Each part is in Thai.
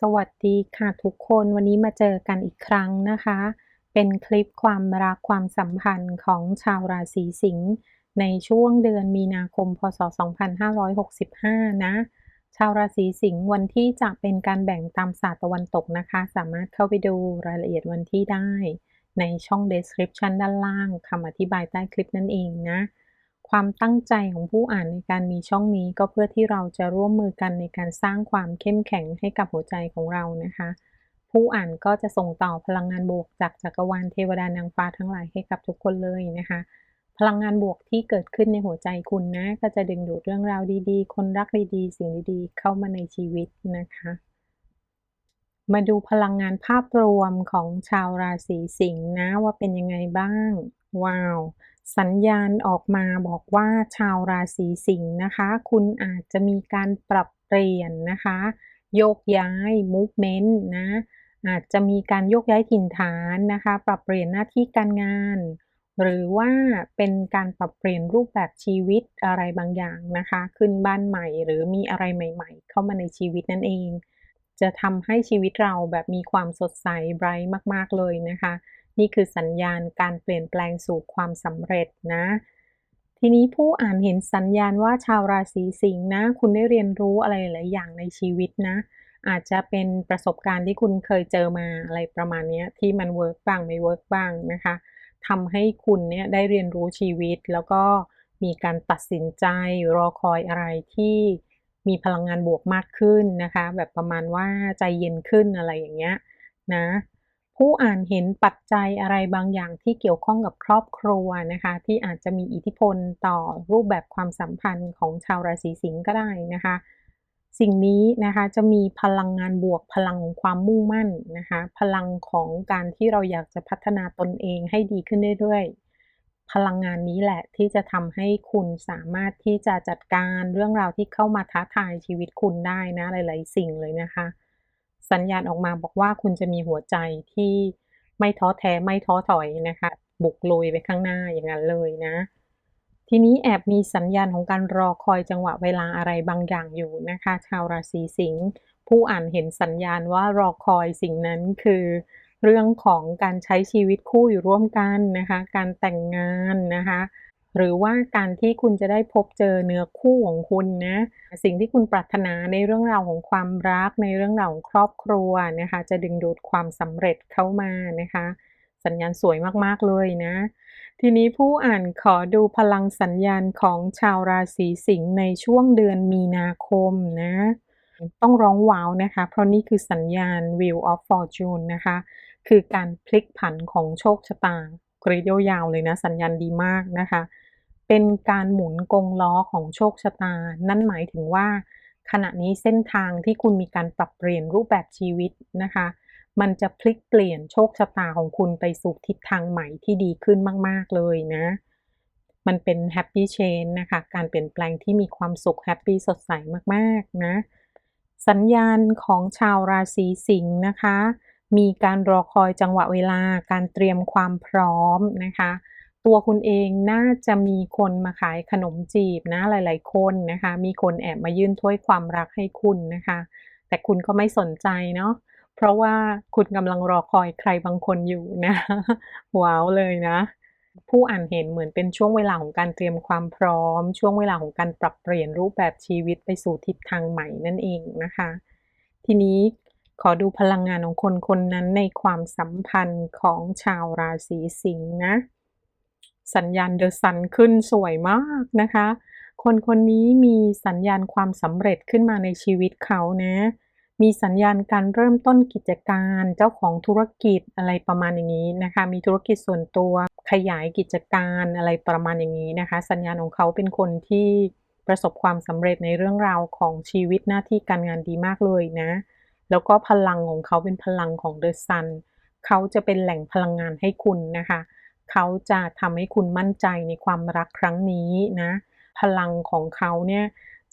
สวัสดีค่ะทุกคนวันนี้มาเจอกันอีกครั้งนะคะ เป็นคลิปความรักความสัมพันธ์ของชาวราศีสิงห์ในช่วงเดือนมีนาคมพศ 2565 นะ ชาวราศีสิงห์วันที่จะเป็นการแบ่งตามศาสตร์ตะวันตกนะคะ สามารถเข้าไปดูรายละเอียดวันที่ได้ ในช่อง description ด้านล่างคำอธิบายใต้คลิปนั่นเองนะ ความตั้งใจของผู้อ่านในการมีช่องนี้ก็เพื่อที่เราจะร่วมมือกันในการสร้างความเข้มแข็งให้กับหัวใจของเรานะคะ ผู้อ่านก็จะส่งต่อพลังงานบวกจากจักรวาลเทวดานางฟ้าทั้งหลายให้กับทุกคนเลยนะคะ พลังงานบวกที่เกิดขึ้นในหัวใจคุณนะ ก็จะดึงดูดเรื่องราวดีๆ คนรักดีๆ สิ่งดีๆ เข้ามาในชีวิตนะคะ มาดูพลังงานภาพรวมของชาวราศีสิงห์นะว่าเป็นยังไงบ้าง ว้าว สัญญาณออกมาบอกว่าชาวราศีสิงห์นะคะ คุณอาจจะมีการปรับเปลี่ยนนะคะ โยกย้าย movement นะ อาจจะมีการโยกย้ายถิ่นฐานนะคะ ปรับเปลี่ยนหน้าที่การงาน หรือว่าเป็นการปรับเปลี่ยนรูปแบบชีวิตอะไรบางอย่างนะคะ ขึ้นบ้านใหม่หรือมีอะไรใหม่ ๆ เข้ามาในชีวิตนั่นเอง จะทำให้ชีวิตเราแบบมีความสดใสไบรท์มาก ๆ เลยนะคะ นี่คือสัญญาณการเปลี่ยนแปลงสู่ความสำเร็จนะ ทีนี้ผู้อ่านเห็นสัญญาณว่าชาวราศีสิงห์นะ คุณได้เรียนรู้อะไรหลายอย่างในชีวิตนะ อาจจะเป็นประสบการณ์ที่คุณเคยเจอมาอะไรประมาณนี้ที่มันเวิร์กบ้างไม่เวิร์กบ้างนะคะทำให้คุณเนี่ยได้เรียนรู้ชีวิตแล้วก็มีการตัดสินใจรอคอยอะไรที่มีพลังงานบวกมากขึ้นนะคะ แบบประมาณว่าใจเย็นขึ้นอะไรอย่างเงี้ยนะ ผู้อ่านเห็นปัจจัยอะไรบางอย่างที่เกี่ยวข้องกับครอบครัวนะคะ ที่อาจจะมีอิทธิพลต่อรูปแบบความสัมพันธ์ของชาวราศีสิงห์ก็ได้นะคะ สิ่งนี้นะคะจะมีพลังงานบวกพลังของความมุ่งมั่นนะคะ พลังของการที่เราอยากจะพัฒนาตนเองให้ดีขึ้นเรื่อยๆ พลังงานนี้แหละที่จะทำให้คุณสามารถที่จะจัดการเรื่องราวที่เข้ามาท้าทายชีวิตคุณได้นะหลาย ๆ สิ่งเลยนะคะ สัญญาณออกมาบอกว่าคุณจะมีหัวใจที่ไม่ท้อแท้ไม่ท้อถอยนะคะ บุกลุยไปข้างหน้าอย่างนั้นเลยนะ ทีนี้แอบมีสัญญาณของการรอคอยจังหวะเวลาอะไรบางอย่างอยู่นะคะ ชาวราศีสิงห์ผู้อ่านเห็นสัญญาณว่ารอคอยสิ่งนั้นคือ เรื่องของการใช้ชีวิตคู่อยู่ร่วมกันนะคะ การแต่งงานนะคะ หรือว่าการที่คุณจะได้พบเจอเนื้อคู่ของคุณนะสิ่งที่คุณปรารถนาในเรื่องราวของความรัก ในเรื่องราวของครอบครัวนะคะ จะดึงดูดความสำเร็จเข้ามานะคะ สัญญาณสวยมากๆเลยนะ ทีนี้ผู้อ่านขอดูพลังสัญญาณของชาวราศีสิงห์ในช่วงเดือนมีนาคมนะต้องร้องว้าวนะคะ เพราะนี่คือสัญญาณ Wheel of Fortune นะคะ คือการพลิกผันของโชคชะตากรีดยาวเลยนะ สัญญาณดีมากนะคะ เป็นการหมุนกงล้อของโชคชะตา นั่นหมายถึงว่า ขณะนี้เส้นทางที่คุณมีการปรับเปลี่ยนรูปแบบชีวิตนะคะ มันจะพลิกเปลี่ยนโชคชะตาของคุณไปสู่ทิศทางใหม่ที่ดีขึ้นมาก ๆ เลยนะ มันเป็นแฮปปี้เชนนะคะ การเปลี่ยนแปลงที่มีความสุขแฮปปี้สดใสมาก ๆ นะ สัญญาณของชาวราศีสิงห์นะคะ มีการรอคอยจังหวะเวลา การเตรียมความพร้อมนะคะ ตัวคุณเองน่าจะมีคนมาขายขนมจีบนะหลาย ๆ คนนะคะ มีคนแอบมายื่นถ้วยความรักให้คุณนะคะ แต่คุณก็ไม่สนใจเนาะเพราะว่าคุณกำลังรอคอยใครบางคนอยู่นะว้าวเลยนะ ผู้อ่านเห็นเหมือนเป็นช่วงเวลาของการเตรียมความพร้อม ช่วงเวลาของการปรับเปลี่ยนรูปแบบชีวิตไปสู่ทิศทางใหม่นั่นเองนะคะ ทีนี้ขอดูพลังงานของคนคนนั้นในความสัมพันธ์ของชาวราศีสิงห์นะ สัญญาณเดอะซันขึ้นสวยมากนะคะ คนคนนี้มีสัญญาณความสำเร็จขึ้นมาในชีวิตเขานะ มีสัญญาณการเริ่มต้นกิจการเจ้าของธุรกิจอะไรประมาณอย่างนี้นะคะ มีธุรกิจส่วนตัวขยายกิจการอะไรประมาณอย่างนี้นะคะ สัญญาณของเขาเป็นคนที่ประสบความสำเร็จในเรื่องราวของชีวิตหน้าที่การงานดีมากเลยนะ แล้วก็พลังของเขาเป็นพลังของเดอะซันเขาจะเป็นแหล่งพลังงานให้คุณนะคะ เขาจะทำให้คุณมั่นใจในความรักครั้งนี้นะ พลังของเขาเนี่ย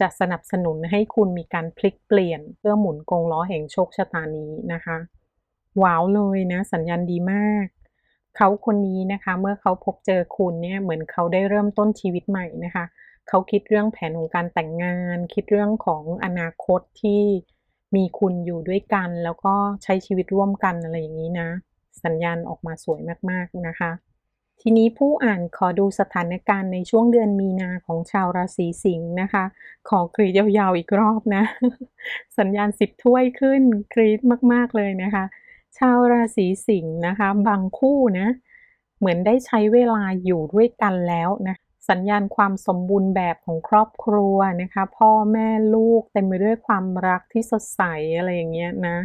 จะสนับสนุนให้คุณมีการพลิกเปลี่ยน เพื่อหมุนกงล้อแห่งโชคชะตานี้นะคะว้าวเลยนะสัญญาณดีมาก เขาคนนี้นะคะ เมื่อเขาพบเจอคุณเนี่ยเหมือนเขาได้เริ่มต้นชีวิตใหม่นะคะ เขาคิดเรื่องแผนของการแต่งงาน คิดเรื่องของอนาคตที่มีคุณอยู่ด้วยกัน แล้วก็ใช้ชีวิตร่วมกันอะไรอย่างนี้นะ สัญญาณออกมาสวยมากๆนะคะ ทีนี้ผู้อ่านขอดูสถานการณ์ในช่วงเดือนมีนาของชาวราศีสิงห์นะคะ ขอกรีดยาวๆอีกรอบนะ สัญญาณสิบถ้วยขึ้นกรีดมากๆเลยนะคะ ชาวราศีสิงห์นะคะ บางคู่นะ เหมือนได้ใช้เวลาอยู่ด้วยกันแล้วนะสัญญาณความสมบูรณ์แบบของครอบครัวนะคะ พ่อแม่ลูกเต็มไปด้วยความรักที่สดใสอะไรอย่างเงี้ยนะ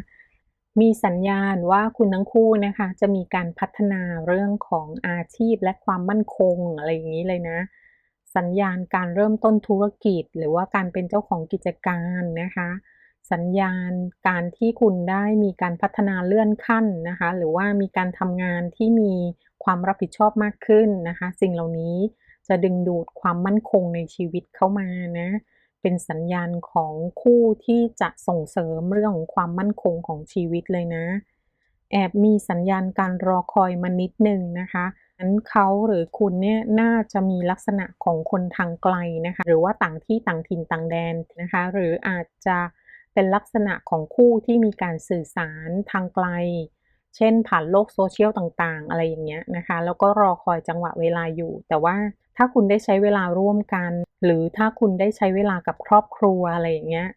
มีสัญญาณว่าคุณทั้งคู่นะคะ จะมีการพัฒนาเรื่องของอาชีพและความมั่นคงอะไรอย่างนี้เลยนะ สัญญาณการเริ่มต้นธุรกิจ หรือว่าการเป็นเจ้าของกิจการนะคะ สัญญาณการที่คุณได้มีการพัฒนาเลื่อนขั้นนะคะ หรือว่ามีการทำงานที่มีความรับผิดชอบมากขึ้นนะคะ สิ่งเหล่านี้จะดึงดูดความมั่นคงในชีวิตเข้ามานะ เป็นสัญญาณของคู่ที่จะส่งเสริมเรื่องของความมั่นคงของชีวิตเลยนะ แอบมีสัญญาณการรอคอยมานิดนึงนะคะนั้นเขาหรือคุณเนี่ยน่าจะมีลักษณะของคนทางไกลนะคะ หรือว่าต่างที่ต่างถิ่นต่างแดนนะคะ หรืออาจจะเป็นลักษณะของคู่ที่มีการสื่อสารทางไกล เช่นผ่านโลกโซเชียลต่างๆ อะไรอย่างเงี้ยนะคะ แล้วก็รอคอยจังหวะเวลาอยู่ แต่ว่า ถ้าคุณได้ใช้เวลาร่วมกัน หรือถ้าคุณได้ใช้เวลากับครอบครัวอะไรอย่างเงี้ย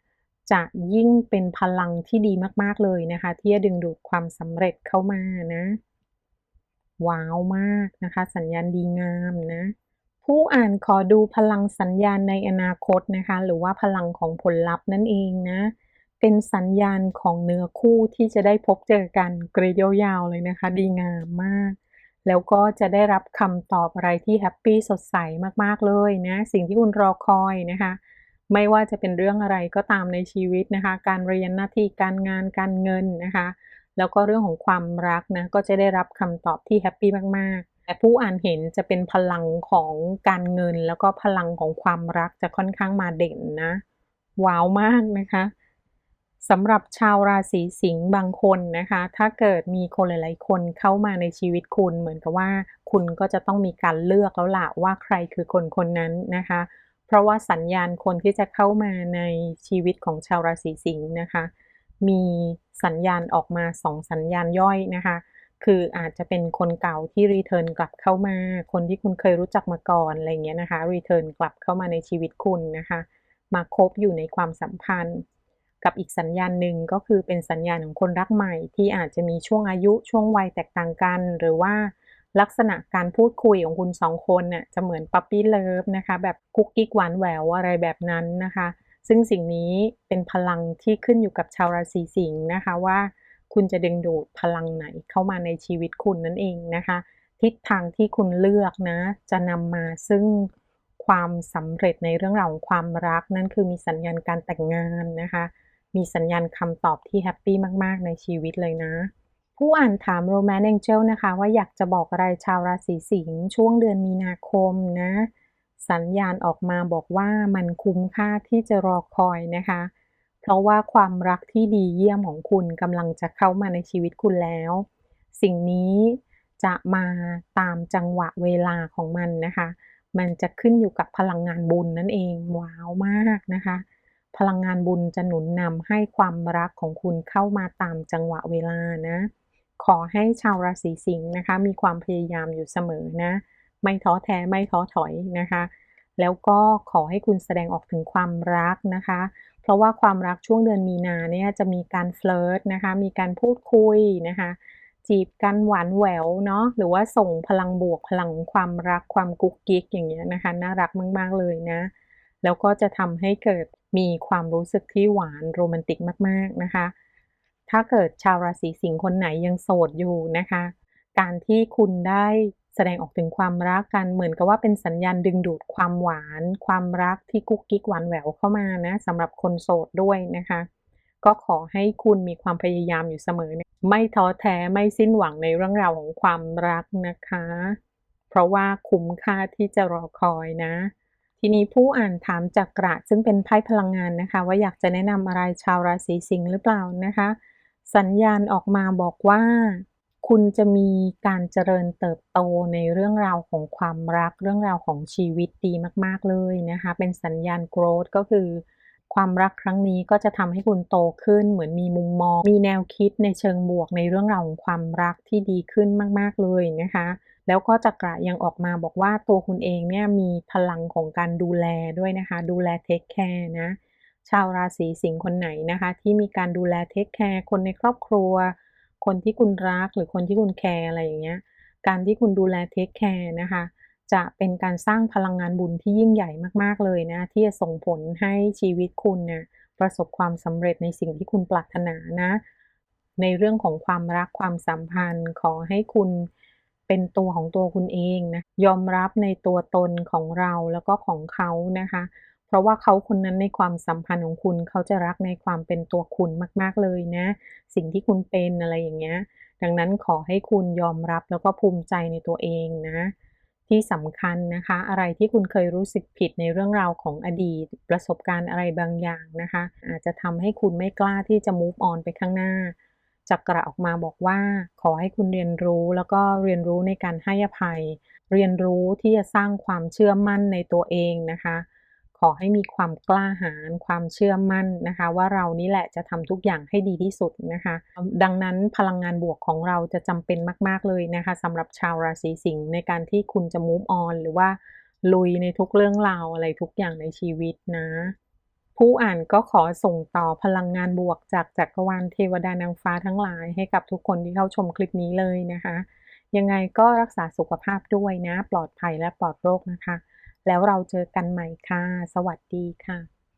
จะยิ่งเป็นพลังที่ดีมาก ๆ เลยนะคะ ที่จะดึงดูดความสำเร็จเข้ามานะ ว้าวมากนะคะ สัญญาณดีงามนะ ผู้อ่านขอดูพลังสัญญาณในอนาคตนะคะ หรือว่าพลังของผลลัพธ์นั่นเองนะ เป็นสัญญาณของเนื้อคู่ที่จะได้พบเจอกันกรีดยาวๆเลยนะคะ ดีงามมาก แล้วก็จะได้รับคำตอบอะไรที่แฮปปี้สดใสมากๆเลยนะสิ่งที่คุณรอคอยนะคะไม่ว่าจะเป็นเรื่องอะไรก็ตามในชีวิตนะคะ การเรียนหน้าที่การงานการเงินนะคะ แล้วก็เรื่องของความรักนะก็จะได้รับคำตอบที่แฮปปี้มากๆ แต่ผู้อ่านเห็นจะเป็นพลังของการเงิน แล้วก็พลังของความรักจะค่อนข้างมาเด่นนะว้าวมากนะคะ สำหรับชาวราศีสิงห์บางคนนะคะ ถ้าเกิดมีคนหลาย ๆ คนเข้ามาในชีวิตคุณ เหมือนกับว่าคุณก็จะต้องมีการเลือกแล้วล่ะว่าใครคือคนคนนั้นนะคะ เพราะว่าสัญญาณคนที่จะเข้ามาในชีวิตของชาวราศีสิงห์นะคะ มีสัญญาณออกมาสองสัญญาณย่อยนะคะ คืออาจจะเป็นคนเก่าที่รีเทิร์นกลับเข้ามา คนที่คุณเคยรู้จักมาก่อนอะไรเงี้ยนะคะรีเทิร์นกลับเข้ามาในชีวิตคุณนะคะ มาคบอยู่ในความสัมพันธ์ กับอีกสัญญาณหนึ่งก็คือเป็นสัญญาณของคนรักใหม่ที่อาจจะมีช่วงอายุช่วงวัยแตกต่างกัน หรือว่าลักษณะการพูดคุยของคุณสองคนน่ะจะเหมือนปั๊ปปี้เลิฟนะคะ แบบกุ๊กกิ๊กหวานแหววอะไรแบบนั้นนะคะ ซึ่งสิ่งนี้เป็นพลังที่ขึ้นอยู่กับชาวราศีสิงห์นะคะว่า คุณจะดึงดูดพลังไหนเข้ามาในชีวิตคุณนั่นเองนะคะ ทิศทางที่คุณเลือกนะ จะนำมาซึ่งความสำเร็จในเรื่องราวของความรักนั่นคือมีสัญญาณการแต่งงานนะคะ มีสัญญาณคำตอบที่แฮปปี้มาก ๆ ในชีวิตเลยนะ ผู้อ่านถาม Romance Angel นะคะ ว่าอยากจะบอกอะไรชาวราศีสิงห์ช่วงเดือนมีนาคมนะ สัญญาณออกมาบอกว่ามันคุ้มค่าที่จะรอคอยนะคะ เพราะว่าความรักที่ดีเยี่ยมของคุณกำลังจะเข้ามาในชีวิตคุณแล้ว สิ่งนี้จะมาตามจังหวะเวลาของมันนะคะ มันจะขึ้นอยู่กับพลังงานบุญนั่นเอง ว้าวมากนะคะ พลังงานบุญจะหนุนนำให้ความรักของคุณเข้ามาตามจังหวะเวลานะ ขอให้ชาวราศีสิงห์นะคะ มีความพยายามอยู่เสมอนะ ไม่ท้อแท้ไม่ท้อถอยนะคะ แล้วก็ขอให้คุณแสดงออกถึงความรักนะคะ เพราะว่าความรักช่วงเดือนมีนาเนี่ยจะมีการเฟลิร์ตนะคะ มีการพูดคุยนะคะ จีบกันหวานแหววเนาะ หรือว่าส่งพลังบวกพลังความรักความกุ๊กกิ๊กอย่างเงี้ยนะคะ น่ารักมาก ๆเลยนะแล้วก็จะทำให้เกิด มีความรู้สึกที่หวานโรแมนติกมากๆนะคะ ถ้าเกิดชาวราศีสิงห์คนไหนยังโสดอยู่นะคะ การที่คุณได้แสดงออกถึงความรักกันเหมือนกับว่าเป็นสัญญาณดึงดูดความหวาน ความรักที่กุ๊กกิ๊กหวานแหววเข้ามานะสำหรับคนโสดด้วยนะคะ ก็ขอให้คุณมีความพยายามอยู่เสมอ ไม่ท้อแท้ไม่สิ้นหวังในเรื่องราวของความรักนะคะ เพราะว่าคุ้มค่าที่จะรอคอยนะ ทีนี้ผู้อ่านถามจากกระซึ่งเป็นไพ่พลังงานนะคะ ว่าอยากจะแนะนำอะไรชาวราศีสิงห์หรือเปล่านะคะ สัญญาณออกมาบอกว่า คุณจะมีการเจริญเติบโตในเรื่องราวของความรักเรื่องราวของชีวิตดีมาก ๆ เลยนะคะ เป็นสัญญาณ growth ก็คือ ความรักครั้งนี้ก็จะทำให้คุณโตขึ้น เหมือนมีมุมมอง มีแนวคิดในเชิงบวกในเรื่องราวของความรักที่ดีขึ้นมาก ๆ เลยนะคะ แล้วก็จักระยังออกมาบอกว่าตัวคุณเองเนี่ยมีพลังของการดูแลด้วยนะคะ ดูแลเทคแคร์นะ ชาวราศีสิงห์คนไหนนะคะ ที่มีการดูแลเทคแคร์คนในครอบครัว คนที่คุณรักหรือคนที่คุณแคร์อะไรอย่างเงี้ย การที่คุณดูแลเทคแคร์นะคะ จะเป็นการสร้างพลังงานบุญที่ยิ่งใหญ่มากๆเลยนะ ที่จะส่งผลให้ชีวิตคุณนี่ยประสบความสำเร็จในสิ่งที่คุณปรารถนานะ ในเรื่องของความรักความสัมพันธ์ขอให้คุณ เป็นตัวของตัวคุณเองนะยอมรับในตัวตนของเราแล้วก็ของเขานะคะ เพราะว่าเขาคนนั้นในความสัมพันธ์ของคุณเขาจะรักในความเป็นตัวคุณมาก ๆเลยนะ สิ่งที่คุณเป็นอะไรอย่างเงี้ยดังนั้นขอให้คุณยอมรับแล้วก็ภูมิใจในตัวเองนะ ที่สำคัญนะคะ อะไรที่คุณเคยรู้สึกผิดในเรื่องราวของอดีต ประสบการณ์อะไรบางอย่างนะคะ อาจจะทำให้คุณไม่กล้าที่จะ move on ไปข้างหน้า จักระออกมาบอกว่าขอให้คุณเรียนรู้แล้วก็เรียนรู้ในการให้อภัย เรียนรู้ที่จะสร้างความเชื่อมั่นในตัวเองนะคะ ขอให้มีความกล้าหาญความเชื่อมั่นนะคะ ว่าเรานี่แหละจะทำทุกอย่างให้ดีที่สุดนะคะ ดังนั้นพลังงานบวกของเราจะจำเป็นมาก ๆเลยนะคะสำหรับชาวราศีสิงห์ในการที่คุณจะ move on หรือว่าลุยในทุกเรื่องราวอะไรทุกอย่างในชีวิตนะ ผู้อ่านก็ขอส่งต่อพลังงานบวกจากจักรวาลเทวดานางฟ้าทั้งหลายให้กับทุกคนที่เข้าชมคลิปนี้เลยนะคะ ยังไงก็รักษาสุขภาพด้วยนะ ปลอดภัยและปลอดโรคนะคะ แล้วเราเจอกันใหม่ค่ะ สวัสดีค่ะ